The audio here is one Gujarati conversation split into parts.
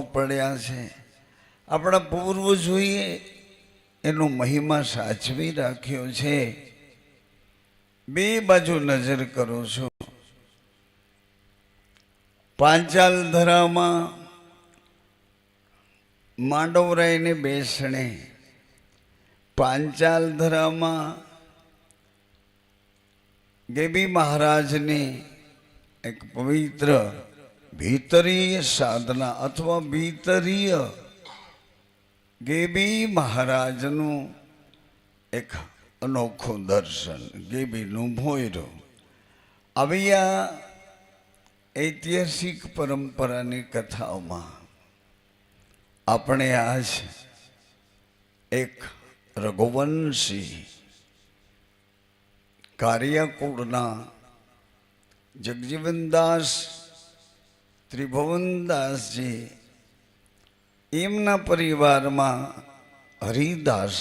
પડ્યા છે. આપણા પૂર્વજોએ એનો મહિમા સાચવી રાખ્યો છે. બે બાજુ નજર કરો છો. પાંચાલ ધરામાં માંડવરાયને બેસણે પાંચાલ ધરામાં ગેબી મહારાજની એક પવિત્ર ભીતરીય સાધના અથવા ભીતરીય ગેબી મહારાજનું એક અનોખું દર્શન, ગેબીનું ભોયરું આવી આ ઐતિહાસિક પરંપરાની કથાઓમાં આપણે આજ એક રઘુવંશી કાર્યકુળના જગજીવનદાસ ત્રિભુવનદાસજી એમના પરિવારમાં હરિદાસ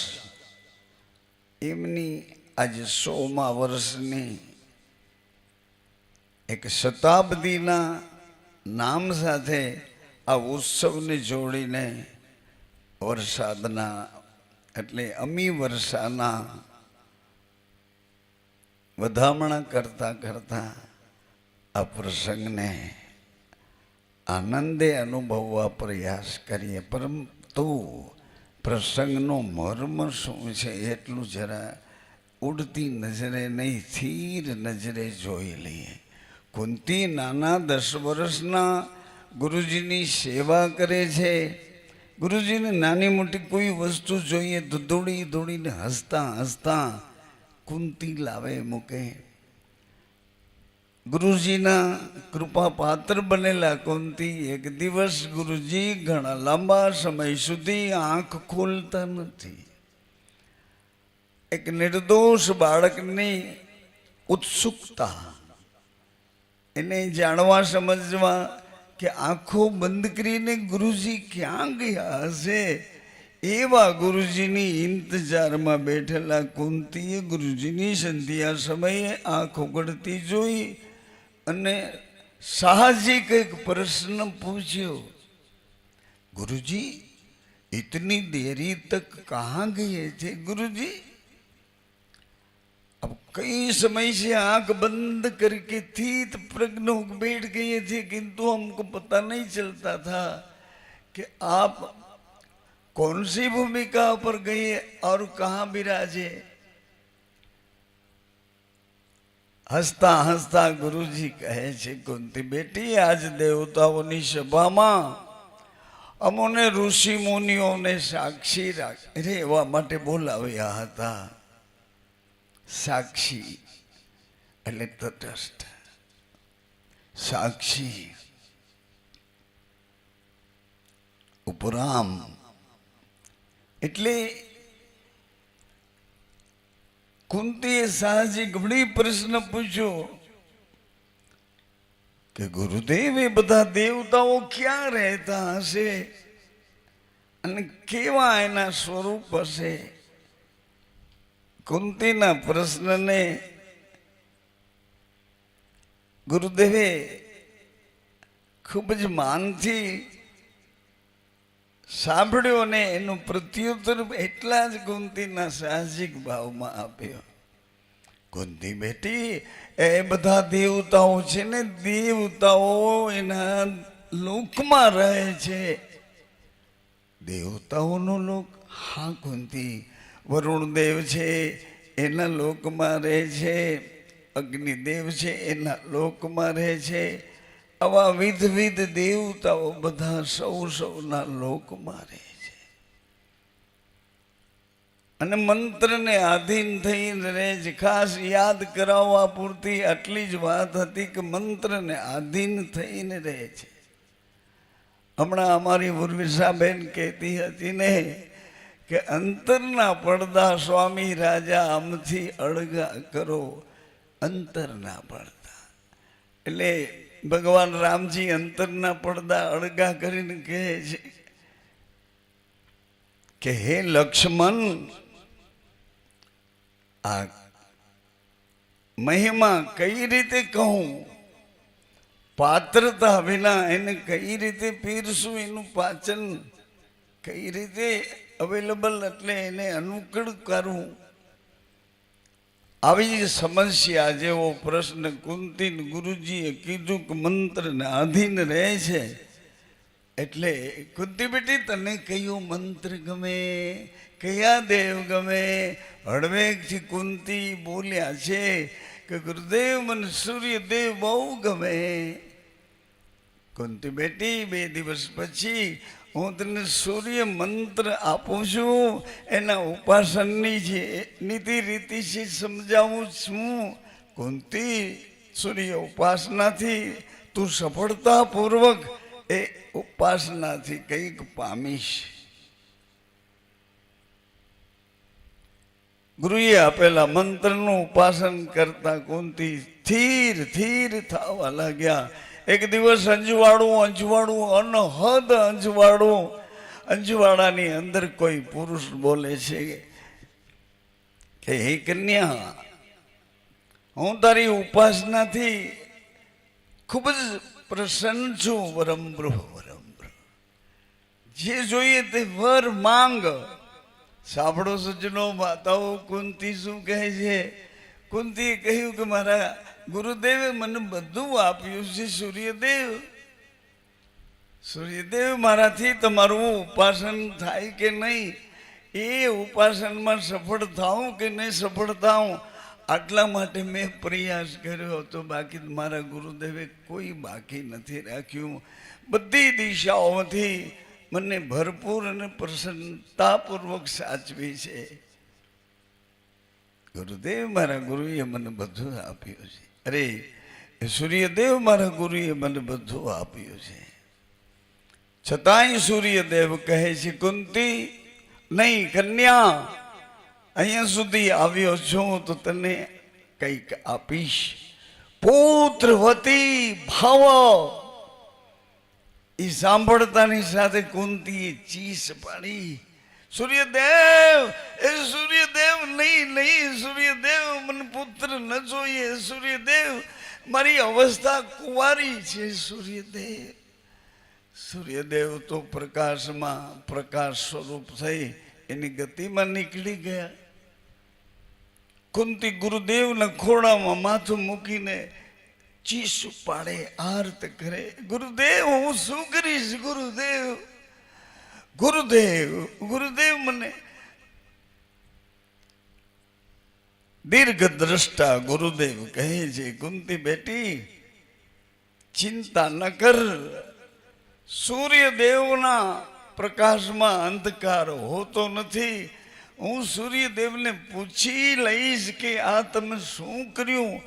એમની આજે સોમા વર્ષની એક શતાબ્દીના નામ સાથે આ ઉત્સવને જોડીને વરસાદના, એટલે અમી વર્ષાના વધામણા કરતા કરતા આ પ્રસંગને આનંદે અનુભવવા પ્રયાસ કરીએ. પરંતુ પ્રસંગનો મર્મ શું છે એટલું જરા ઉડતી નજરે નહીં, સ્થિર નજરે જોઈ લઈએ. કુંતી નાના દસ વર્ષના ગુરુજીની સેવા કરે છે. ગુરુજીને નાની મોટી કોઈ વસ્તુ જોઈએ તો દોડી દોડીને હસતા હસતા કુંતી લાવે, મૂકે. ગુરુજીના કૃપા પાત્ર બનેલા કુંતી એક દિવસ ગુરુજી ઘણા લાંબા સમય સુધી આંખ ખોલતા નથી. એક નિર્દોષ બાળકની ઉત્સુકતા, એને જાણવા સમજવા કે આંખો બંધ કરીને ગુરુજી ક્યાં ગયા હશે, એવા ગુરુજીની ઇંતજારમાં બેઠેલા કુંતીએ ગુરુજીની સંધ્યા સમયે આંખ ઉગડતી જોઈ અને સાહજિક એક પ્રશ્ન પૂછ્યો गुरुजी इतनी देरी तक कहाँ गए थे गुरुजी अब कई समय से आंख बंद करके थी तो प्रज्ञ होकर बैठ गए थे किंतु हमको पता नहीं चलता था कि आप कौन सी भूमिका पर गए और कहाँ विराजे હસતા હસતા ગુરુજી કહે છે, કુંતી બેટી, આજ દેવતાઓની સભામાં અમોને ઋષિ મુનિઓને સાક્ષી રાખ રહેવા માટે બોલાવ્યા હતા. સાક્ષી એટલે તટસ્થ. સાક્ષી ઉપરામ. એટલે કુંતીએ સાહજી ઘણી પ્રશ્ન પૂછ્યો કે ગુરુદેવ, એ બધા દેવતાઓ ક્યાં રહેતા હશે? અને કેવા એના સ્વરૂપ હશે? કુંતીના પ્રશ્નને ગુરુદેવે ખૂબ જ માનથી સાંભળ્યો અને એનું પ્રત્યુત્તર એટલા જ કુંતીના સાહજિક ભાવમાં આપ્યો. કુંતી બેટી, એ બધા દેવતાઓ છે ને, દેવતાઓ એના લોકમાં રહે છે. દેવતાઓનો લોક, હા કુંતી વરુણ દેવ છે, એના લોકમાં રહે છે, અગ્નિદેવ છે, એના લોકમાં રહે છે આવા વિધ વિધ દેવતાઓ બધા સૌ સૌના લોક મારે છે. અને મંત્રને આધીન થઈને રહે છે. ખાસ યાદ કરાવવા પૂરતી આટલી જ વાત હતી કે મંત્રને આધીન થઈને રહે છે. હમણાં અમારી ઉર્વિષાબેન કહેતી હતી ને કે અંતરના પડદા સ્વામી રાજા આમથી અળગા કરો, અંતરના પડદા. એટલે ભગવાન રામજી અંતરના પડદા અળગા કરીને કહે છે કે હે લક્ષ્મણ, આ મહિમા કઈ રીતે કહું? પાત્રતા વિના એને કઈ રીતે પીરશું એનું પાચન કઈ રીતે અવેલેબલ એટલે એને અનુકૂળ કરવું આવી સમસ્યા જેવો પ્રશ્ન કુંતી ગુરુજીએ કીધું કે મંત્રને આધીન રહે છે. એટલે કુંતી બેટી, તને કયો મંત્ર ગમે? કયા દેવ ગમે? હળવેકથી કુંતી બોલ્યા છે કે ગુરુદેવ મને સૂર્યદેવ બહુ ગમે. કુંતી બેટી, બે દિવસ પછી હું તને સૂર્ય મંત્ર આપું છું. એના ઉપાસનની જે નીતિ રીતિ છે સમજાવું છું. કુંતી સૂર્ય ઉપાસનાથી તું સફળતાપૂર્વક એ ઉપાસનાથી કંઈક પામીશ. ગુરુએ આપેલા મંત્રનું ઉપાસન કરતા કુંતી થીર થીર થવા લાગ્યા. એક દિવસ અંજવાળું અંજવાળું, અનહદ અંજવાળું. અંજવાળાની અંદર કોઈ પુરુષ બોલે છે કે, હે કન્યા, હું તારી ઉપાસનાથી ખૂબ જ પ્રસન્ન છું વરમબ્રહ વરમબ્રહ જે જોઈએ તે વર માંગ. સાંભળો સજ્જનો, માતાઓ કુંતી શું કહે છે? કુંતીએ કહ્યું કે, મારા ગુરુદેવે મને બધું આપ્યું છે, સૂર્યદેવ. સૂર્યદેવ, મારાથી તમારું ઉપાસન થાય કે નહીં? એ ઉપાસનમાં સફળ થાઉં કે નહીં સફળ થાઉં? આટલા માટે મેં પ્રયાસ કર્યો હતો. બાકી મારા ગુરુદેવે કોઈ બાકી નથી રાખ્યું. બધી દિશાઓથી મને ભરપૂર અને પ્રસન્નતાપૂર્વક સાચવી છે. ગુરુદેવ, મારા ગુરુએ મને બધું આપ્યું છે. અરે સૂર્યદેવ મારા ગુરુએ મને બધું આપ્યું છે. છતાંય સૂર્યદેવ કહે છે, કુંતી, નહીં, કન્યા, અહીંયા સુધી આવ્યો છું તો તને કંઈક આપીશ. પુત્રવતી ભાવ. એ સાંભળતાની સાથે કુંતીએ ચીસ પાડી. સૂર્યદેવ, એ સૂર્યદેવ નહીં નહીં, સૂર્યદેવ મને પુત્ર ન જોઈએ સૂર્યદેવ, મારી અવસ્થા કુંવારી છે સૂર્યદેવ. સૂર્યદેવ તો પ્રકાશમાં પ્રકાશ સ્વરૂપ થઈ એની ગતિમાં નીકળી ગયા. કુંતી ગુરુદેવના ખોળામાં માથું મૂકીને ચીસ પાડે, આર્ત કરે, ગુરુદેવ, હું શું કરીશ, ગુરુદેવ? ગુરુદેવ ગુરુદેવ મને દીર્ઘ દ્રષ્ટા ગુરુદેવ કહે છે, કુંતી બેટી, ચિંતા ન કર. સૂર્યદેવના પ્રકાશમાં અંધકાર હોતો નથી. હું સૂર્યદેવને પૂછી લઈશ કે આ તમે શું કર્યું?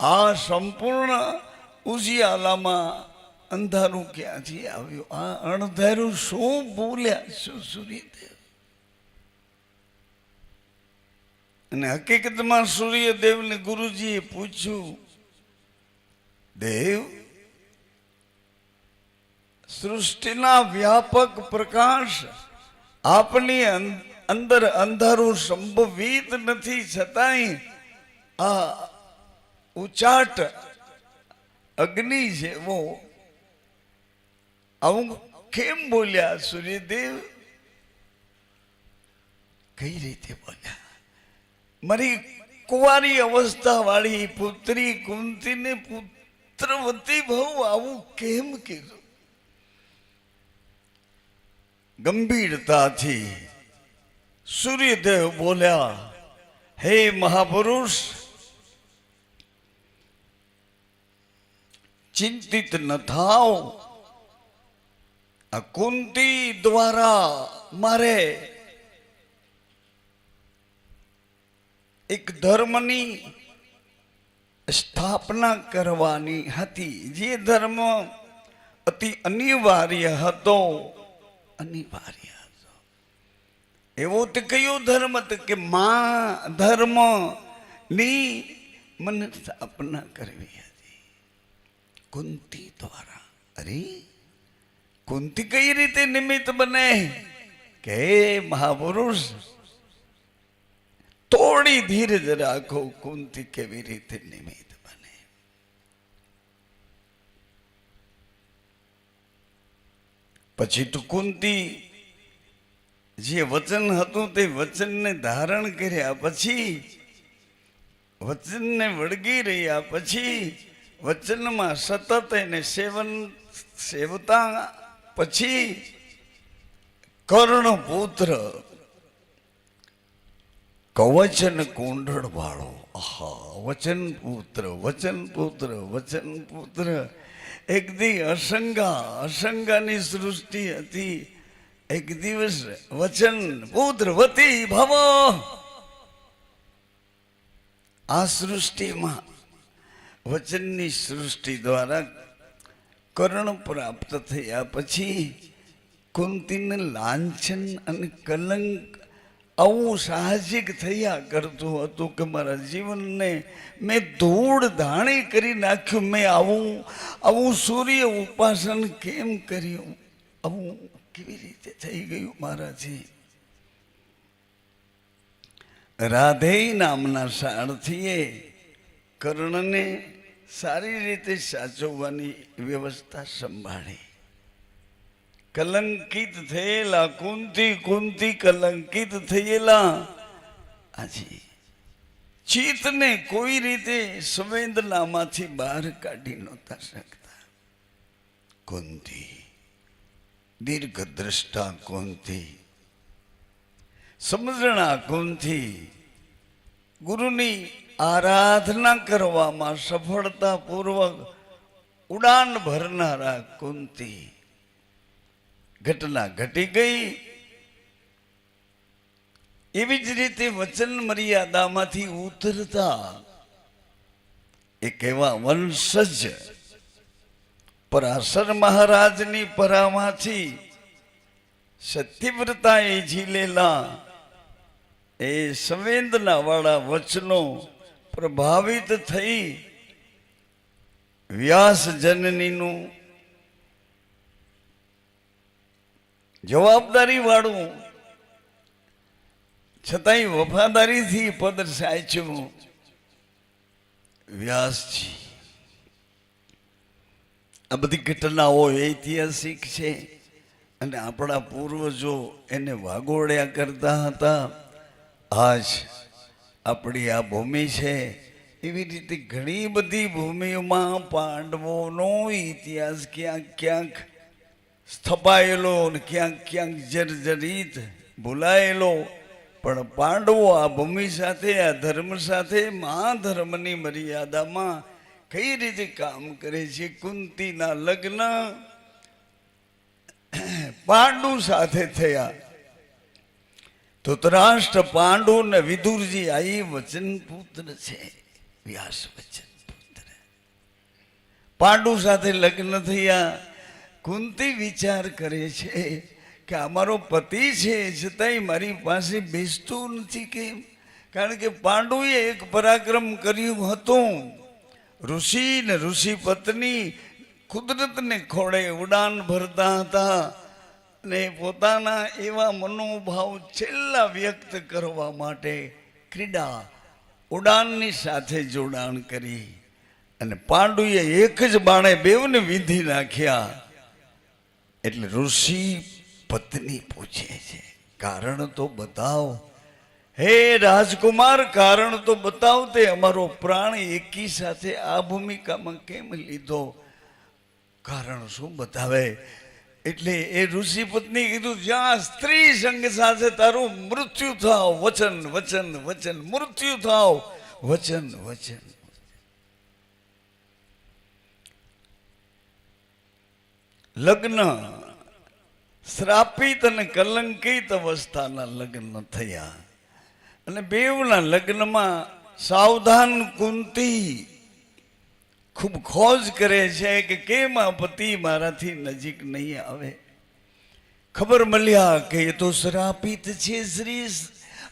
આ સંપૂર્ણ ઉજિયાલામાં અંધારું ક્યાંથી આવ્યું? આ અણધારું શું બોલ્યા શું સૂર્યદેવ? અને હકીકતમાં સૂર્યદેવને ગુરુજીએ પૂછ્યું, દેવ, સૃષ્ટિના વ્યાપક પ્રકાશ આપની અં- અંદર અંધારું સંભવિત નથી છતાંય આ ઉચાટ અગ્નિ જેવો. આવું કેમ બોલ્યા સૂર્યદેવ? કઈ રીતે બોલ્યા? મારી કુંવારી અવસ્થા વાળી પુત્રી કુંતીને પુત્રવતી બહુ આવું કેમ કીધું? ગંભીરતાથી સૂર્યદેવ બોલ્યા, હે મહાપુરુષ, ચિંતિત ન થાઓ આ કુંતી દ્વારા મારે એક ધર્મની સ્થાપના કરવાની હતી. જે ધર્મ અતિ અનિવાર્ય હતો. અનિવાર્ય હતો. એવો તે કયો ધર્મ હતો કે મા ધર્મની મને સ્થાપના કરવી હતી? કુંતી દ્વારા. અરે, કુંતી કઈ રીતે નિમિત્ત બને? કે મહાપુરુષ થોડી ધીરજ રાખો કુંતી કેવી રીતે નિમિત્ત બને? પછી તો કુંતી જે વચન હતું તે વચનને ધારણ કર્યા પછી, વચનને વળગી રહ્યા પછી, વચનમાં સતત એને સેવન, સેવતા પછી કર્ણ પુત્ર કવચન કુંડળ વાળો. આહા, વચન પુત્ર વચન પુત્ર વચન પુત્ર. એક દી અસંગા, અસંગાની સૃષ્ટિ હતી. એક દિવસ વચન પુત્ર વતી ભવ. આ સૃષ્ટિમાં વચનની સૃષ્ટિ દ્વારા કર્ણ પ્રાપ્ત થયા પછી કુંતીને લાંછન અને કલંક આવું સાહજિક થયા કરતું હતું કે મારા જીવનને મેં ધૂળ ધાણી કરી નાખ્યું. મેં આવું આવું સૂર્ય ઉપાસન કેમ કર્યું? આવું કેવી રીતે થઈ ગયું મારાથી? રાધે નામના સારથીએ કર્ણને સારી રીતે સાચવવાની વ્યવસ્થા સંભાળી. કલંકિત થયેલા, કુંતી કુંતી કલંકિત થયેલા. આજી, ચિત્તને કોઈ રીતે સંવેદનામાંથી બહાર કાઢી નહોતા શકતા. કુંતી દીર્ઘ દ્રષ્ટા કુંતી, સમજણા કુંતી, ગુરુની આરાધના કરવામાં સફળતાપૂર્વક ઉડાન ભરનારા કુંતી. ઘટના ઘટી ગઈ. એવી જ રીતે વચન મર્યાદામાંથી ઉતરતા. એક એવા વંશજ પરાશર મહારાજની પરામાંથી સત્યવ્રતાએ ઝીલેલા. એ સંવેદના વાળા વચનો પ્રભાવિત થઈ વ્યાસ જનનીનું જવાબદારી વાળું. છતાંય વફાદારીથી પદ સાચવું વ્યાસજી આ બધી ઘટનાઓ ઐતિહાસિક છે. અને આપણા પૂર્વજો એને વાગોળ્યા કરતા હતા. આજ આપણી આ ભૂમિ છે. એવી રીતે ઘણી બધી ભૂમિઓમાં પાંડવોનો ઇતિહાસ ક્યાંક ક્યાંક સ્થપાયેલો ને ક્યાંક ક્યાંક જર્જરિત ભૂલાયેલો. પણ પાંડવો આ ભૂમિ સાથે, આ ધર્મ સાથે મહાધર્મની મર્યાદામાં કઈ રીતે કામ કરે છે? કુંતીના લગ્ન પાંડુ સાથે થયા. ધૃતરાષ્ટ્ર પાંડુ ને વિદુરજી, આ વચન પુત્ર છે. વ્યાસ વચન પુત્ર પાંડુ સાથે લગ્ન થયા. કુંતી વિચાર કરે છે કે અમારો પતિ છે છતાંય મારી પાસે બેસતું નથી કેમ? કારણ કે પાંડુએ એક પરાક્રમ કર્યું હતું. ઋષિ ને ઋષિ પત્ની કુદરતને ખોળે ઉડાન ભરતા હતા ને પોતાના એવા મનોભાવ છેલ્લા વ્યક્ત કરવા માટે ક્રીડા ઉડાનની સાથે જોડાણ કરી. અને પાંડુએ એક જ બાણે બેવને વિધિ નાખ્યા. એટલે ઋષિ પત્ની પૂછે છે, કારણ તો બતાવ. હે રાજકુમાર, કારણ તો બતાવ તે અમારો પ્રાણ એકી સાથે આ ભૂમિકામાં કેમ લીધો? કારણ શું બતાવે? એટલે એ ઋષિ પત્ની કીધું, જ્યાં સ્ત્રી સંગ સાથે તારું મૃત્યુ થાવ, વચન વચન વચન, મૃત્યુ થાવ, વચન વચન. લગ્ન શ્રાપિત અને કલંકિત અવસ્થાના લગ્ન થયા. અને બેવના લગ્નમાં સાવધાન કુંતી ખૂબ ખોજ કરે છે કે કેમ આ પતિ મારાથી નજીક નહીં આવે? ખબર મળ્યા કે એ તો શ્રાપિત છે શ્રી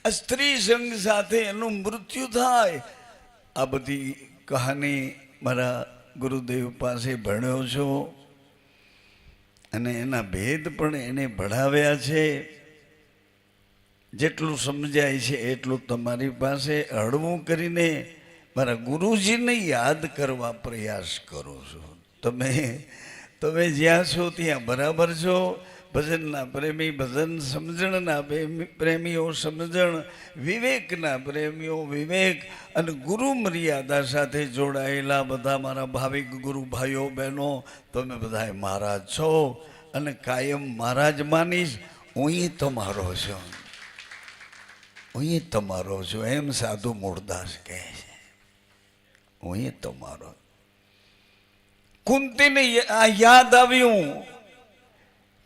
આ સ્ત્રી સંઘ સાથે એનું મૃત્યુ થાય. આ બધી કહાની મારા ગુરુદેવ પાસે ભણ્યો છો. અને એના ભેદ પણ એને ભણાવ્યા છે. જેટલું સમજાય છે એટલું તમારી પાસે હળવું કરીને મારા ગુરુજીને યાદ કરવા પ્રયાસ કરું છું. તમે તમે જ્યાં છો ત્યાં બરાબર છો. ભજનના પ્રેમી, ભજન સમજણના પ્રેમી- પ્રેમીઓ સમજણ, વિવેકના પ્રેમીઓ વિવેક અને ગુરુ મર્યાદા સાથે જોડાયેલા બધા મારા ભાવિક ગુરુ ભાઈઓ, બહેનો, તમે બધા મહારાજ છો અને કાયમ મહારાજ માનીશ, હું તમારો છું. હું તમારો છું, એમ સાધુ મૂળદાસ કહે છે. હું તમારો કુંતીને આ યાદ આવ્યું.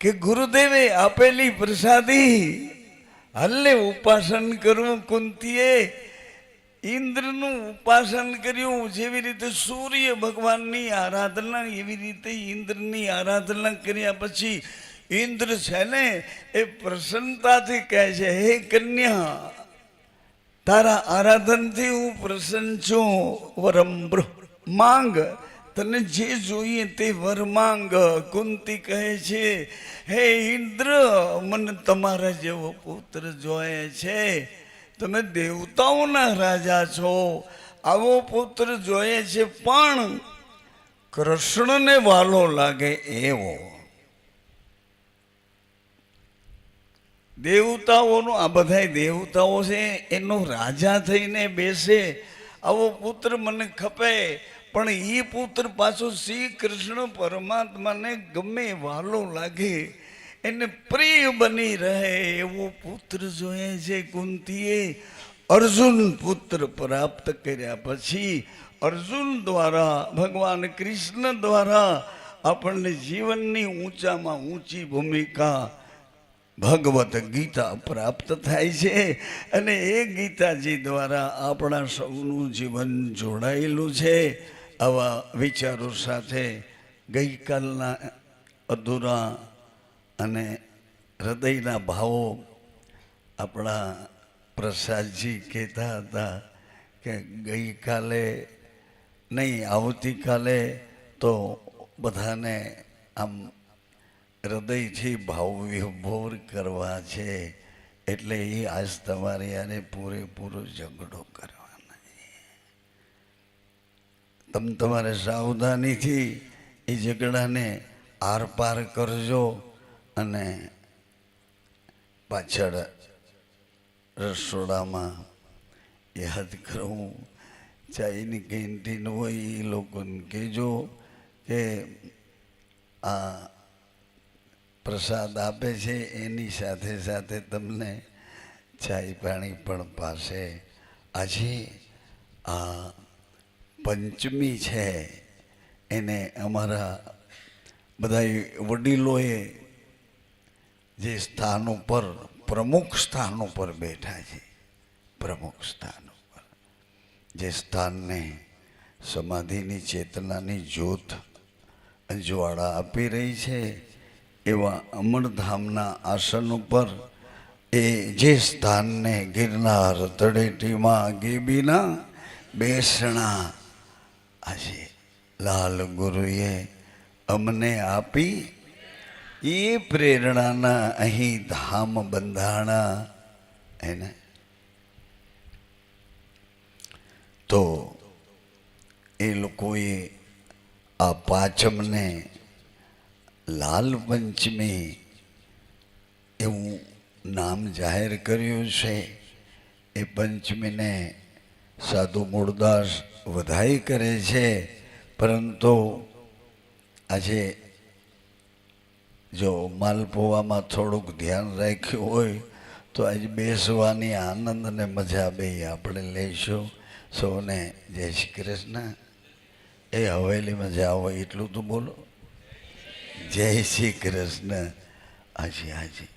કે ગુરુદેવે આપેલી પ્રસાદી હલ્લે ઉપાસન કરવું કુંતીએ ઇન્દ્રનું ઉપાસન કર્યું જેવી રીતે સૂર્ય ભગવાનની આરાધના, એવી રીતે ઇન્દ્રની આરાધના કર્યા પછી ઇન્દ્ર છે ને એ પ્રસન્નતાથી કહે છે, હે કન્યા, તારા આરાધનથી હું પ્રસન્ન છું. વરમ માંગ તને જે જોઈએ તે વર માંગ, કુંતી કહે છે, હે ઇન્દ્ર, મને તમારા જેવો પુત્ર જોઈએ છે. તમે દેવતાઓના રાજા છો. આવો પુત્ર જોઈએ છે, પણ કૃષ્ણને વાલો લાગે એવો. દેવતાઓનો, આ બધા દેવતાઓ છે, એનો રાજા થઈને બેસે. આવો પુત્ર મને ખપે. પણ એ પુત્ર પાછો શ્રી કૃષ્ણ પરમાત્માને ગમે વાલો લાગે, એને પ્રિય બની રહે એવો પુત્ર જોઈએ છે કુંતીએ. અર્જુન પુત્ર પ્રાપ્ત કર્યા પછી અર્જુન દ્વારા, ભગવાન કૃષ્ણ દ્વારા આપણને જીવનની ઊંચામાં ઊંચી ભૂમિકા ભગવત ગીતા પ્રાપ્ત થાય છે અને એ ગીતાજી દ્વારા આપણા સૌનું જીવન જોડાયેલું છે. આવા વિચારો સાથે ગઈકાલના અધૂરા અને હૃદયના ભાવો આપણા પ્રસાદજી કહેતા હતા કે ગઈકાલે નહીં, આવતીકાલે તો બધાને આમ હૃદયથી ભાવ વિભોર કરવા છે. એટલે એ આજ તમારે યારે પૂરેપૂરો ઝઘડો છે તમે તમારે સાવધાનીથી એ ઝઘડાને આરપાર કરજો અને પાછળ રસોડામાં યાદ કરવું ચાઈની કેન્ટીન હોય એ લોકોને કહેજો કે આ પ્રસાદ આપે છે, એની સાથે સાથે તમને ચાય પાણી પણ પાસે આજે આ પંચમી છે. એને અમારા બધા વડીલોએ જે સ્થાન ઉપર, પ્રમુખ સ્થાન ઉપર બેઠા છે. પ્રમુખ સ્થાન ઉપર. જે સ્થાનને સમાધિની ચેતનાની જ્યોત જ્વાળા આપી રહી છે. એવા અમરધામના આસન ઉપર એ જે સ્થાનને ગિરનાર તળેટીમાં ગેબીના બેસણા આજે લાલ ગુરુએ અમને આપી એ પ્રેરણાના અહીં ધામ બંધાણા એને તો એ લોકોએ આ પાંચમને લાલ પંચમી એવું નામ જાહેર કર્યું છે. એ પંચમીને સાધુ મૂળદાસ વધાઈ કરે છે, પરંતુ આજે જો માલપોવામાં થોડુંક ધ્યાન રાખ્યું હોય, તો આજે બેસવાની આનંદ અને મજા બે આપણે લઈશું. સૌને જય શ્રી કૃષ્ણ. એ હવેલીમાં જાઓ એટલું તો બોલો. જય શ્રી કૃષ્ણ. હાજી હાજી